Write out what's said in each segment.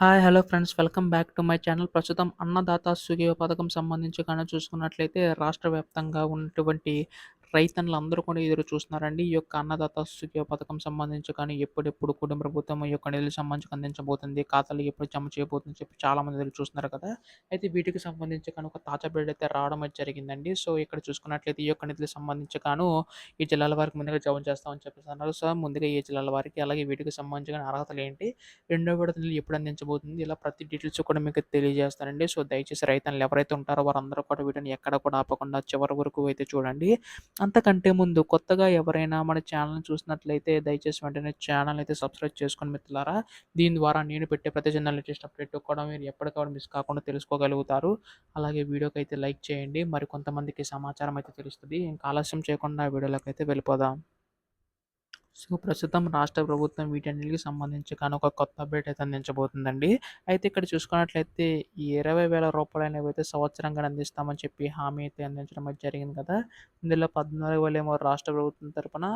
Hi! Hello friends. Welcome back to my channel. ప్రస్తుతం అన్నదాత సుగీయ పథకం సంబంధించి కానీ చూసుకున్నట్లయితే రాష్ట్ర వ్యాప్తంగా ఉన్నటువంటి రైతన్నులందరూ కూడా ఎదురు చూస్తున్నారండి. ఈ యొక్క అన్నదాత సుఖ్య పథకం సంబంధించి కానీ ఎప్పుడెప్పుడు కుటుంబ ప్రభుత్వం ఈ యొక్క నిధులు సంబంధించి అందించబోతుంది, ఖాతాలు ఎప్పుడు జమ చేయబోతుందని చెప్పి చాలామంది ఎదురు చూస్తున్నారు కదా! అయితే వీటికి సంబంధించి కానీ ఒక తాజా బిడ్డ అయితే రావడం అయితే జరిగిందండి. సో, ఇక్కడ చూసుకున్నట్లయితే ఈ యొక్క నిధులు సంబంధించి కాను ఈ జిల్లాల వారికి ముందుగా జమ చేస్తామని చెప్పేసి అన్నారు. సో, ముందుగా ఏ జిల్లాల వారికి అలాగే వీటికి సంబంధించిన అర్హతలు ఏంటి? రెండో విడత నిధులు ఎప్పుడు అందించబోతుంది? ఇలా ప్రతి డీటెయిల్స్ కూడా మీకు తెలియజేస్తానండి. సో, దయచేసి రైతన్నులు ఎవరైతే ఉంటారో వారందరూ కూడా వీటిని ఎక్కడ కూడా ఆపకుండా చివరి వరకు అయితే చూడండి. అంతకంటే ముందు కొత్తగా ఎవరైనా మన ఛానల్‌ని చూసినట్లయితే దయచేసి వెంటనే ఛానల్ అయితే సబ్స్క్రైబ్ చేసుకొని మిత్రులారా. దీని ద్వారా నేను పెట్టే ప్రతి చిన్న లేటెస్ట్ అప్డేట్ కూడా మీరు ఎప్పటికప్పుడు మిస్ కాకుండా తెలుసుకోగలుగుతారు. అలాగే వీడియోకైతే లైక్ చేయండి. మరి కొంతమందికి సమాచారం అయితే తెలుస్తుంది ఇంకా ఆలస్యం చేయకుండా వీడియోలోకి అయితే వెళ్ళిపోదాం. సో, ప్రస్తుతం రాష్ట్ర ప్రభుత్వం వీటన్నిటికి సంబంధించి కానీ ఒక కొత్త అప్డేట్ అయితే అందించబోతుందండి. అయితే ఇక్కడ చూసుకున్నట్లయితే ఈ రూ. 20,000 అనేవైతే సంవత్సరంగా అందిస్తామని చెప్పి హామీ అయితే అందించడం అయితే జరిగింది కదా! ఇందులో 14,000 ఏమో రాష్ట్ర ప్రభుత్వం తరపున,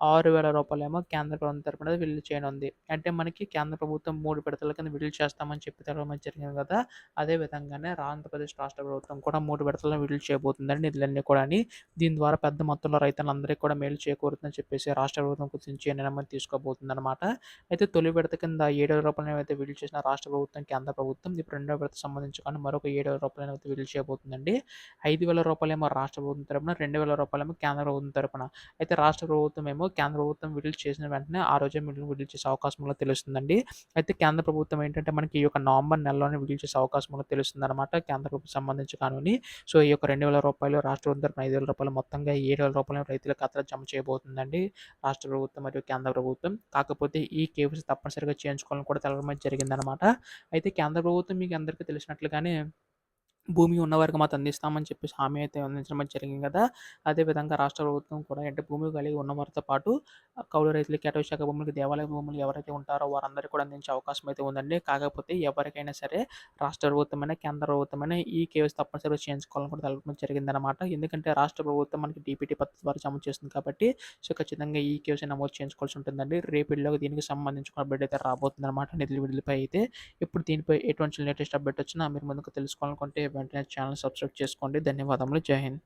రూ. 6,000 ఏమో కేంద్ర ప్రభుత్వం తరపున విడుదల చేయనుంది. అంటే మనకి కేంద్ర ప్రభుత్వం మూడు విడతల కింద విడుదల చేస్తామని చెప్పి తెలవడం జరిగింది కదా! అదే విధంగానే ఆంధ్రప్రదేశ్ రాష్ట్ర ప్రభుత్వం కూడా మూడు విడతలను విడుదల చేయబోతుందండి నిధులన్నీ కూడాని. దీని ద్వారా పెద్ద మొత్తంలో రైతులందరికీ కూడా మేలు చేకూరుతుందని చెప్పేసి రాష్ట్ర ప్రభుత్వం గురించి నిర్ణయం తీసుకోబోతుందనమాట. అయితే తొలి విడత కింద రూ. 7,000 అయితే విడుదల చేసిన రాష్ట్ర ప్రభుత్వం, కేంద్ర ప్రభుత్వం ఇప్పుడు రెండో విడత సంబంధించి కానీ మరొక రూ. 7,000 అయితే విడుదల చేయబోతుందండి. ఐదు వేల రూపాయలేమో రాష్ట్ర ప్రభుత్వం తరపున, రెండు వేల రూపాయలేమో కేంద్ర ప్రభుత్వం తరపున. అయితే రాష్ట్ర ప్రభుత్వం ఏమో కేంద్ర ప్రభుత్వం విడుదల చేసిన వెంటనే ఆ రోజే మిడిల్ విడుదల చేసే అవకాశం కూడా తెలుస్తుందండి. అయితే కేంద్ర ప్రభుత్వం ఏంటంటే మనకి ఈ యొక్క నవంబర్ నెలలోనే విడుదల చేసే అవకాశం కూడా తెలుస్తుంది అనమాట కేంద్ర ప్రభుత్వం సంబంధించి కానుని. సో, ఈ యొక్క రెండు వేల రూపాయలు రాష్ట్ర ప్రభుత్వం ఐదు వేల రూపాయలు మొత్తంగా రూ. 7,000 రైతుల ఖాతా జమ చేయబోతుందండి రాష్ట్ర ప్రభుత్వం మరియు కేంద్ర ప్రభుత్వం. కాకపోతే ఈ కేవీసీ తప్పనిసరిగా చేయించుకోవాలని కూడా తెలవడం జరిగిందనమాట. అయితే కేంద్ర ప్రభుత్వం మీకు అందరికీ తెలిసినట్లుగానే భూమి ఉన్నవారికి మాత్రం అందిస్తామని చెప్పేసి హామీ అయితే అందించడం జరిగింది కదా! అదే విధంగా రాష్ట్ర ప్రభుత్వం కూడా అంటే భూమి కలిగి ఉన్నవారితో పాటు కౌలు రైతులకి, అటవీ శాఖ భూములకి, దేవాలయ భూములు ఎవరైతే ఉంటారో వారందరికీ కూడా అందించే అవకాశం అయితే ఉందండి. కాకపోతే ఎవరికైనా సరే రాష్ట్ర ప్రభుత్వమైనా, కేంద్ర ప్రభుత్వమైనా ఈ కేవైసీ తప్పనిసరిగా చేయించుకోవాలని కూడా తెలపడం జరిగిందనమాట. ఎందుకంటే రాష్ట్ర ప్రభుత్వం మనకి డీపీటీ పద్ధతి ద్వారా జమ చేస్తుంది కాబట్టి సో, ఖచ్చితంగా ఈ కేవైసీ నమోదు చేయించుకోవాల్సి ఉంటుందండి. రేపటిలోగా దీనికి సంబంధించిన అప్డేట్ అయితే రాబోతుందన్నమాట నిధులు విడుదలపై అయితే. ఇప్పుడు దీనిపై ఎటువంటి లేటెస్ట్ అప్డేట్ వచ్చినా మీరు ముందుకు తెలుసుకోవాలనుకుంటే వెంటనే ఛానల్ సబ్స్క్రైబ్ చేసుకోండి. ధన్యవాదములు. జై హింద్.